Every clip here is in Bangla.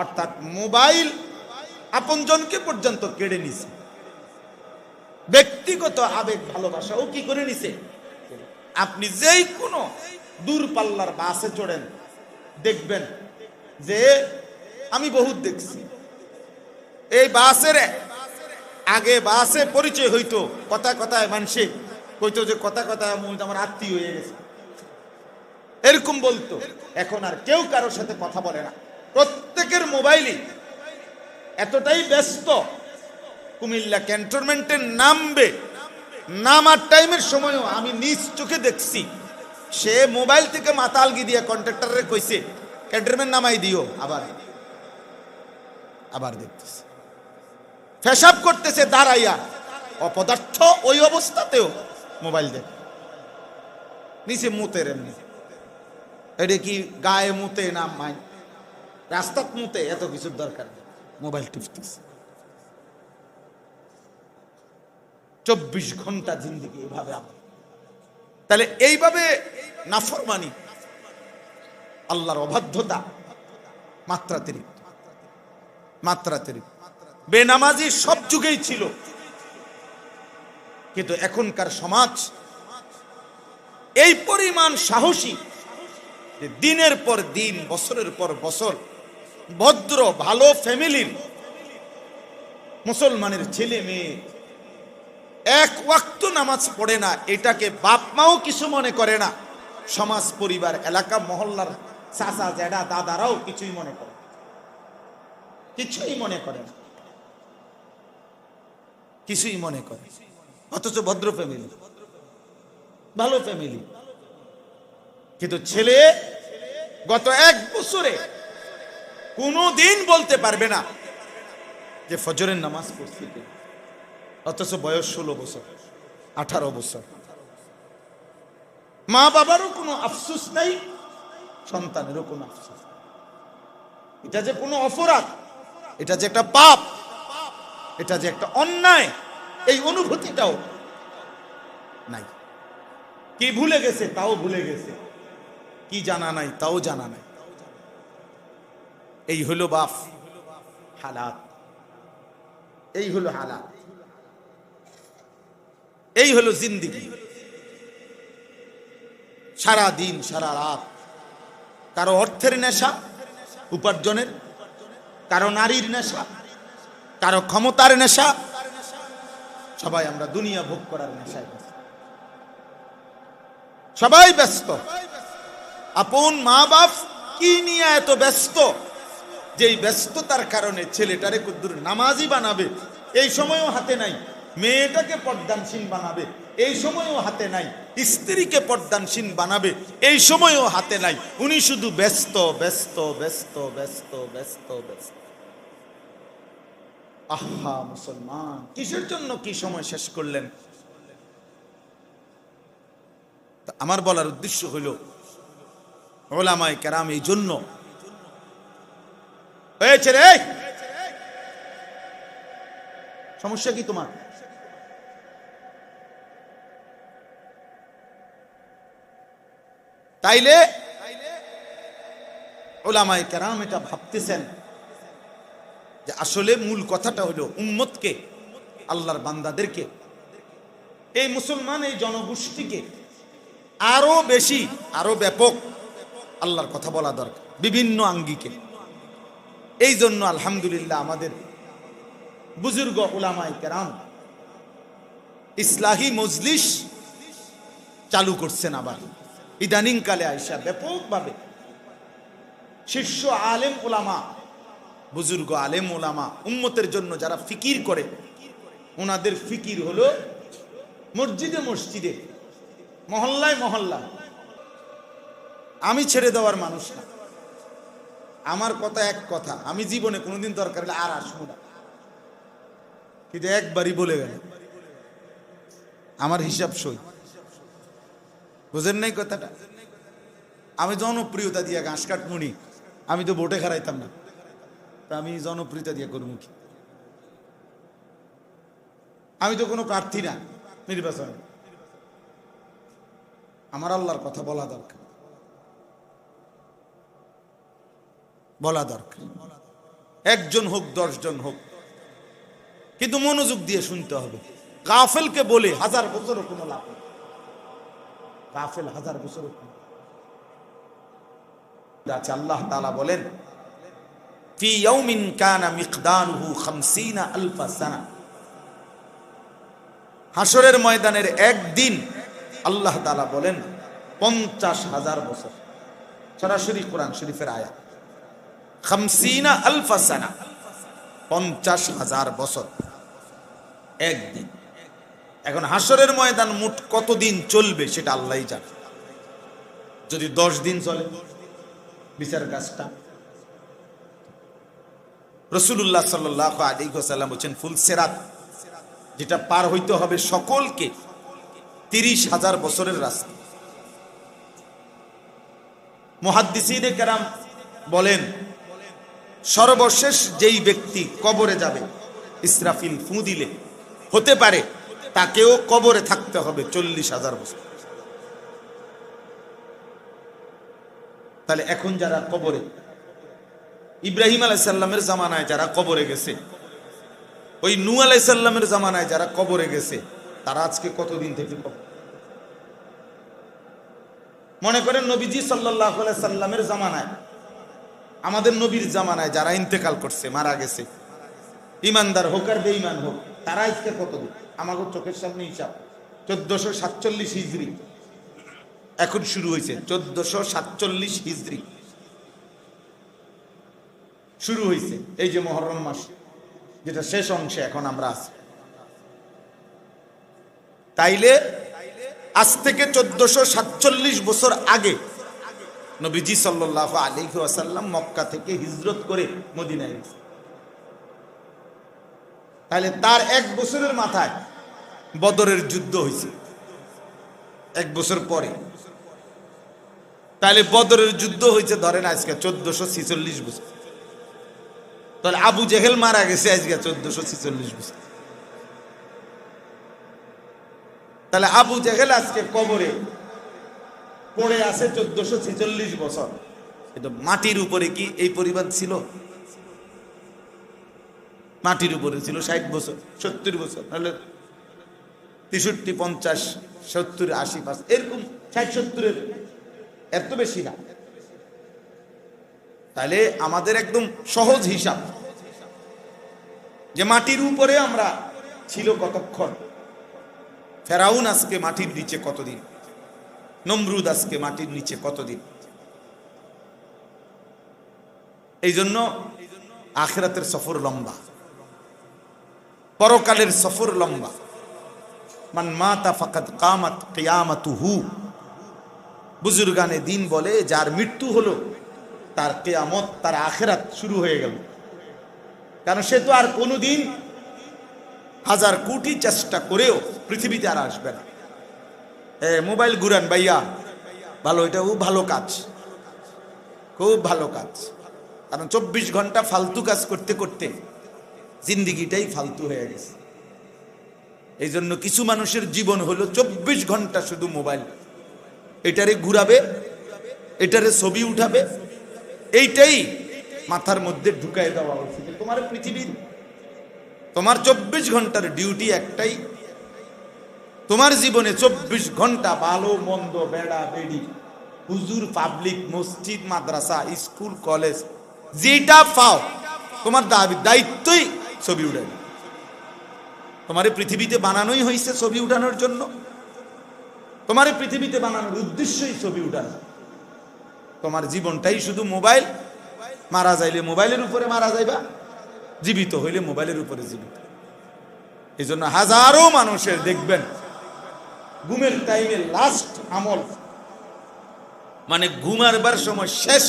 অর্থাৎ মোবাইল আপনজনকে পর্যন্ত কেড়ে নিছে। ব্যক্তিগত আবেগ ভালোবাসাও কি করে নিছে? আপনি যেই কোনো দূরপাল্লার বাসে চড়েন, দেখবেন যে আমি বহুত দেখছি। এই বাসের আগে বাসে পরিচয় হইতো কথা কথায় মানুষে কইতো যে কথা কথায় আমার আত্মীয় হয়ে গেছে। এরকম বলতো। এখন আর কেউ কারোর সাথে কথা বলে না। প্রত্যেকের মোবাইলই এতটাই ব্যস্ত। কুমিল্লা ক্যান্টনমেন্টে নামবে, নামার টাইমের সময়ও আমি নিজ চোখে দেখছি। সে মোবাইল থেকে মাতালগি দিয়ে কন্ট্রাক্টরে কইছে, ক্যান্টনমেন্ট নামাই দিও, আবার আবার দেখতেছে। ফেসাব করতেছে দাঁড়াইয়া, অপদার্থ ওই অবস্থাতেও মোবাইল দেখ। নিচে মুতের এমনি। এটা কি গায়ে মুতে না মাই রাস্তাত মুতে এত কিছুর দরকার মোবাইল টিপতেছে। চব্বিশ ঘণ্টা জিন্দিগি আমার তাহলে এইভাবে নাফরমানি, আল্লাহর অবাধ্যতা, মাত্রাতিরিক্ত মাত্রাতিরিক্ত। বেনামাজি সব যুগেই ছিল। কিন্তু এখনকার সমাজ এই পরিমাণ সাহসী দিনের পর দিন, বছরের পর বছর ভদ্র, ভালো ফ্যামিলির মুসলমানের ছেলে মেয়ে। এক ওয়াক্ত নামাজ পড়ে না, এটাকে বাপ মাও কিছু মনে করে না। সমাজ, পরিবার, এলাকা, মহল্লার চাচা জেডা দাদারাও কিছুই মনে করে কিছুই মনে করে না। কিছুই মনে করে অথচ ভদ্র ফ্যামিলি ভালো ফ্যামিলি কিন্তু ছেলে গত এক বছরে কোনো দিন বলতে পারবে না যে ফজরের নামাজ পড়ছি অথচ বয়স ষোলো বছর, আঠারো বছর। মা বাবারও কোনো আফসুস নাই, সন্তানেরও কোনো আফসুস এটা যে কোনো অপরাধ, এটা যে একটা পাপ, এটা যে একটা অন্যায়, এই অনুভূতিটাও নাই। কি ভুলে গেছে, তাও ভুলে গেছে। কি জানা নাই, তাও জানা নাই। এই হলো বাপ হালাত। এই হলো হালাত। এই হলো জিন্দিগি। সারা দিন, সারা রাত। কারও অর্থের নেশা, উপার্জনের। কারও নারীর নেশা, কারও ক্ষমতার নেশা। সবাই আমরা দুনিয়া ভোগ করার নেশায়। সবাই ব্যস্ত। আপন মা বাপ কি নিয়ে এত ব্যস্ত? যেই ব্যস্ততার কারণে ছেলেটারে কুদ্দুর নামাজি বানাবে, এই সময়ও হাতে নাই। মেয়েটাকে পর্দানসীন বানাবে, এই সময়ও হাতে নাই। স্ত্রীকে পর্দানসীন বানাবে, এই সময়ও হাতে নাই। উনি শুধু ব্যস্ত ব্যস্ত ব্যস্ত ব্যস্ত ব্যস্ত ব্যস্ত। আহা, মুসলমান, কিসের জন্য কি সময় শেষ করলেন? আমার বলার উদ্দেশ্য হইল, ওলামায় কেরাম এই জন্য হয়েছে রে? সমস্যা কি তোমার? তাইলে ওলামায় কেরাম এটা ভাবতেছেন যে আসলে মূল কথাটা হলো উম্মতকে, আল্লাহর বান্দাদেরকে, এই মুসলমান, এই জনগোষ্ঠীকে আরও বেশি, আরও ব্যাপক আল্লাহর কথা বলা দরকার। বিভিন্ন আঙ্গিকে। এই জন্য আলহামদুলিল্লাহ আমাদের বুজুর্গ ওলামাই কেরাম ইসলাহী মজলিস চালু করছেন আবার। ইদানিং কালে আইসা ব্যাপকভাবে শীর্ষ আলেম ওলামা বুজুর্গ আলেম ওলামা উম্মতের জন্য যারা ফিকির করে ওনাদের ফিকির হলো মসজিদে মসজিদে, মহল্লায় মহল্লা আমি ছেড়ে দেওয়ার মানুষ না। আমার কথা এক কথা, আমি জীবনে কোনোদিন দরকার হলে আর আসব না। কিন্তু একবারই বলে গেল, আমার হিসাব সই। বুঝেন নাই কথাটা? আমি জনপ্রিয়তা দিয়া ঘাস কাটমুনি আমি তো ভোটে খারাইতাম না। তা আমি জনপ্রিয়তা দিয়ে করব কি? আমি তো কোনো প্রার্থী না নির্বাচনে। আমার আল্লাহর কথা বলা দরকার। বলা দরকার। একজন হোক, দশজন হোক। কিন্তু মনোযোগ দিয়ে শুনতে হবে। কাফেলকে বলে হাজার বছরও কোনো লাভ কাফেল হাজার বছরও আছে আল্লাহ তাআলা বলেন, ফি ইয়াউমিন কানা মিকদারুহু 50 আলফা সানা। হাসরের ময়দানের একদিন আল্লাহ বলেন, পঞ্চাশ হাজার বছর। সরাসরি কোরআন শরীফের আয়াত। খামসিনা আলফা সানা। পঞ্চাশ হাজার বছর। একদিন। এখন হাসরের ময়দান মোট কতদিন চলবে সেটা আল্লাহই জানে। যদি দশ দিন চলে বিচার কাজটা। রসুল্লাহ সাল্লাহ আলী সাল্লাম বলছেন, ফুল সেরাত যেটা পার হইতে হবে সকলকে তিরিশ হাজার বছরের রাস্তা। মহাদ্দিসিনে কেরাম বলেন সর্বশেষ যেই ব্যক্তি কবরে যাবে, ইসরাফিল ফু দিলে, হতে পারে তাকেও কবরে থাকতে হবে চল্লিশ হাজার বছর। তাহলে এখন যারা কবরে, ইব্রাহিম আলাইসাল্লামের জামানায় যারা কবরে গেছে, ওই নু আলাইসাল্লামের জামানায় যারা কবরে গেছে, তারা আজকে কতদিন থেকে মনে করেন নবীজি সাল্লাহ সাল্লামের জামানায় আমাদের নবীর জামানায় যারা ইন্তেকাল করছে, মারা গেছে। ইমানদার হোক আর বেঈমান হোক, তারা আজকে কতদিন আমাকে চোখের সামনে হিসাব। চোদ্দশো সাতচল্লিশ হিজড়ি এখন শুরু হয়েছে চোদ্দশো সাতচল্লিশ হিজড়ি শুরু হয়েছে এই যে মহরম মাস, যেটা শেষ অংশে এখন আমরা আছি। তাইলে আজ থেকে চোদ্দশো সাতচল্লিশ বছর আগে নবীজি সাল্লাহ আলী আসাল্লাম মক্কা থেকে হিজরত করে মদিনায় তাহলে তার এক বছরের মাথায় বদরের যুদ্ধ হয়েছে। এক বছর পরে। তাহলে বদরের যুদ্ধ হয়েছে ধরেন আজকে চোদ্দশো ছিচল্লিশ বছর। তাহলে আবু জেহেল মারা গেছে আজকে চোদ্দশো ছিচল্লিশ বছর। তাহলে আবু জেহেল আজকে কবরে পড়ে আছে চোদ্দশো ছেচল্লিশ বছর। এটা মাটির উপরে কি এই পরিবার ছিল? মাটির উপরে ছিল ষাট বছর, সত্তর বছর, নাহলে তেষট্টি, পঞ্চাশ, সত্তর, আশি, পাঁচ, এরকম ষাট, সত্তরের, এত বেশি না। তাহলে আমাদের একদম সহজ হিসাব। যে মাটির উপরে আমরা ছিল কতক্ষণ? ফেরাউন আজকে মাটির নিচে কতদিন? নমরুদ আজকে মাটির নিচে কতদিন? এই জন্য আখেরাতের সফর লম্বা। পরকালের সফর লম্বা। মান মাতা ফাকাত কামাত কেয়ামাতুহু। বুজুর্গানে দিন বলে, যার মৃত্যু হলো, তার কেয়ামত, তার আখেরাত শুরু হয়ে গেল। কারণ সে তো আর কোনোদিন হাজার কোটি চেষ্টা করেও পৃথিবীতে আর আসবে না। মোবাইল ঘুরান ভাইয়া। ভালো, এটা খুব ভালো কাজ। খুব ভালো কাজ। কারণ চব্বিশ ঘণ্টা ফালতু কাজ করতে করতে জিন্দিগিটাই ফালতু হয়ে গেছে। এই জন্য কিছু মানুষের জীবন হলো চব্বিশ ঘণ্টা শুধু মোবাইল। এটারে ঘুরাবে, এটারে ছবি উঠাবে, এইটাই মাথার মধ্যে ঢুকাই দেওয়া উচিত। তোমার পৃথিবীর, তোমার চব্বিশ ঘণ্টার ডিউটি একটাই তোমার জীবনে চব্বিশ ঘণ্টা ভালো, মন্দ, বেড়া, বেড়ি, হুজুর, পাবলিক, মসজিদ, মাদ্রাসা, স্কুল, কলেজ, যেটা পাও, তোমার দাবি দায়িত্বই ছবি উঠাই তোমার পৃথিবীতে বানানোই হয়েছে ছবি উঠানোর জন্য। তোমার পৃথিবীতে বানানোর উদ্দেশ্যই ছবি উঠানো তোমার জীবনটাই শুধু মোবাইল। মারা যাইলে মোবাইলের উপরে মারা যাইবা, জীবিত হইলে মোবাইলের উপরে জীবিত। এই জন্য হাজারো মানুষের দেখবেন ঘুমের টাইমে লাস্ট আমল। মানে ঘুমারবার সময় শেষ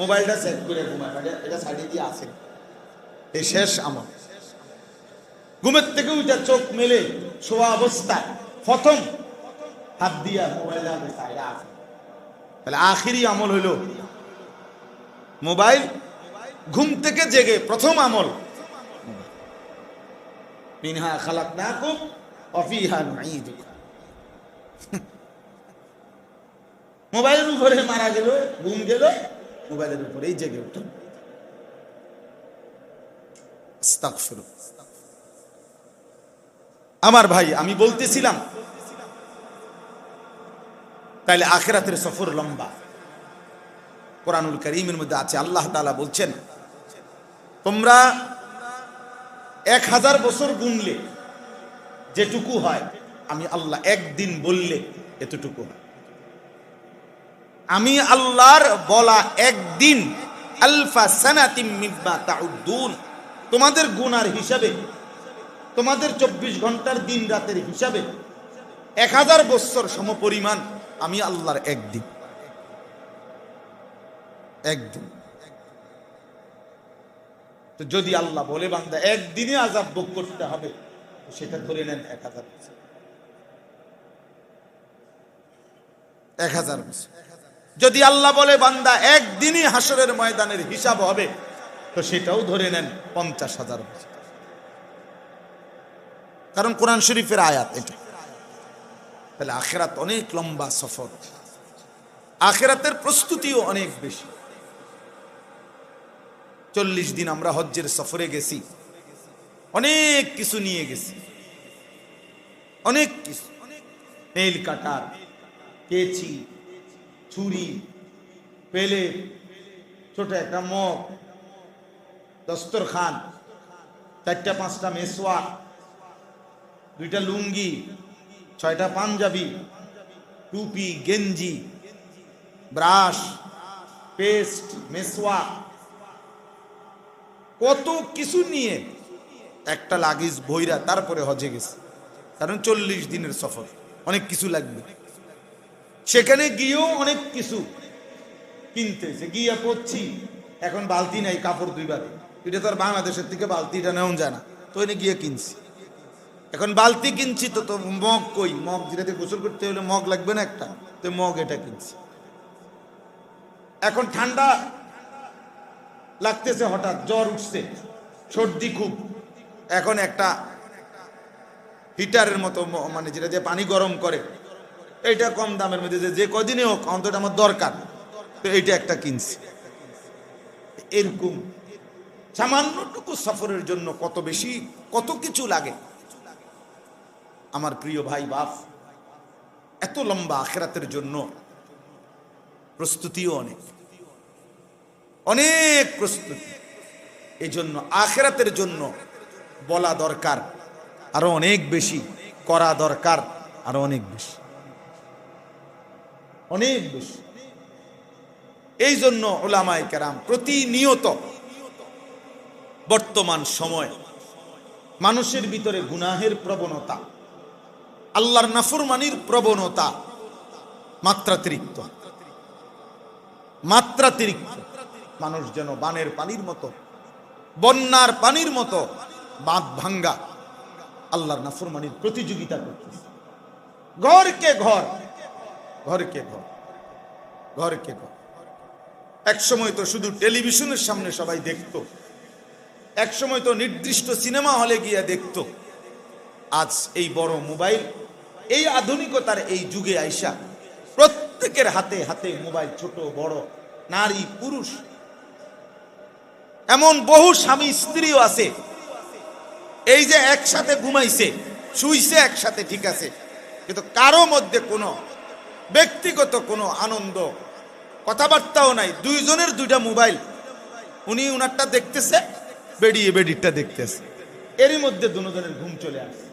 মোবাইলটা সেট করে ঘুমায়। মানে এটা আসে এই শেষ আমল। ঘুমের থেকে উঠে চোখ মেলে শোয়া অবস্থায়। প্রথম হাত দিয়া মোবাইল তাহলে আখিরি আমল হইল মোবাইল ঘুম থেকে জেগে প্রথম আমল। মিনহা খালাক না কুম অফিহা নুঈদুকা। মোবাইলের উপরে মারা গেল, ঘুম গেল, মোবাইলের উপরেই জেগে উঠল। আমার ভাই, আমি বলতেছিলাম, তাইলে আখেরাতের সফর লম্বা। কোরআনুল করিমের মধ্যে আছে, আল্লাহ তাআলা বলছেন, তোমরা এক হাজার বছর গুনলে, যেটুকু হয় আমি আল্লাহ একদিন বললে এতটুকু হয় আমি আল্লাহর বলা একদিন, আলফা সানাতিম মিম্মা তাউদ্দুন। তোমাদের গুনার হিসাবে, তোমাদের চব্বিশ ঘণ্টার দিন রাতের হিসাবে এক হাজার বৎসর সমপরিমাণ আমি আল্লাহর একদিন। একদিন। তো যদি আল্লাহ বলে বান্দা, একদিনে আজাব ভোগ করতে হবে সেটা ধরে নেন এক হাজার বছর। এক হাজার বছর। যদি আল্লাহ বলে, বান্দা, একদিনই হাসরের ময়দানের হিসাব হবে, তো সেটাও ধরে নেন পঞ্চাশ হাজার বছর। কারণ কোরআন শরীফের আয়াত এটা। তাহলে আখেরাত অনেক লম্বা সফর। আখেরাতের প্রস্তুতিও অনেক বেশি। চল্লিশ দিন আমরা হজ্জের সফরে গেছি। অনেক কিছু নিয়ে গেছি। অনেক কিছু। অনেক নেইল কাটার কেচি ছুরি পেলে ছোট একটা মগ, দস্তরখান, চারটা, পাঁচটা মেসোয়া দুইটা লুঙ্গি, ছয়টা পাঞ্জাবি, টুপি, গেঞ্জি, ব্রাশ, পেস্ট মেসোয়া কত কিছু নিয়ে একটা লাগেজ বইরা তারপরে হজে গেছে। কারণ চল্লিশ দিনের সফর, অনেক কিছু লাগবে। সেখানে গিয়েও অনেক কিছু কিনতেছে গিয়ে পড়ছি। এখন বালতি নাই, কাপড় দুইবার এটা তো আর বাংলাদেশের থেকে বালতিটা নেওয়া যায় না। তো এনে গিয়ে কিনছি। এখন বালতি কিনছি তো তো মগ কই? মগ যেটাতে গোসল করতে হলে মগ লাগবে না একটা? তো মগ এটা কিনছি। এখন ঠান্ডা লাগতেছে হঠাৎ, জ্বর উঠছে। সর্দি খুব। এখন একটা হিটারের মতো মানে যেটা দিয়ে পানি গরম করে। এইটা কম দামের মধ্যে যে- যে কদিনে হোক, অন্তত আমার দরকার। তো এইটা একটা কিনছি। এরকম সামান্যটুকু সফরের জন্য কত বেশি, কত কিছু লাগে। আমার প্রিয় ভাই, বাপ, এত লম্বা আখেরাতের জন্য প্রস্তুতিও অনেক। অনেক প্রস্তুতি। এই জন্য আখেরাতের জন্য বলা দরকার, আরও অনেক বেশি, করা দরকার, আরও অনেক বেশি। অনেক বেশি। এই জন্য ওলামায় কেরাম প্রতিনিয়ত বর্তমান সময় মানুষের ভিতরে গুনাহের প্রবণতা, আল্লাহর নাফরমানির প্রবণতা মাত্রাতিরিক্ত। মাত্রাতিরিক্ত। মানুষ যেন বানের পানির মতো, বন্যার পানির মতো বাঁধ ভাঙ্গা আল্লাহর নাফরমানির প্রতিযোগিতা করতেছে। ঘরকে ঘর ঘরকে ঘর? ঘরকে ঘর? এক সময় তো শুধু টেলিভিশনের সামনে সবাই দেখতো। এক সময় তো নির্দিষ্ট সিনেমা হলে গিয়ে দেখতো। আজ এই বড় মোবাইল, এই আধুনিকতার এই যুগে আইসা প্রত্যেকের হাতে হাতে মোবাইল ছোট, বড়, নারী, পুরুষ। এমন বহু স্বামী, স্ত্রীও আছে। এই যে একসাথে ঘুমাইছে, শুইছে একসাথে ঠিক আছে। কিন্তু কারও মধ্যে কোনো ব্যক্তিগত কোনো আনন্দ, কথাবার্তাও নাই, দুইজনের দুইটা মোবাইল। উনি উনারটা দেখতেছে, বেরিয়ে বেডিরটা দেখতেছে। এরই মধ্যে দুজনের ঘুম চলে আসে।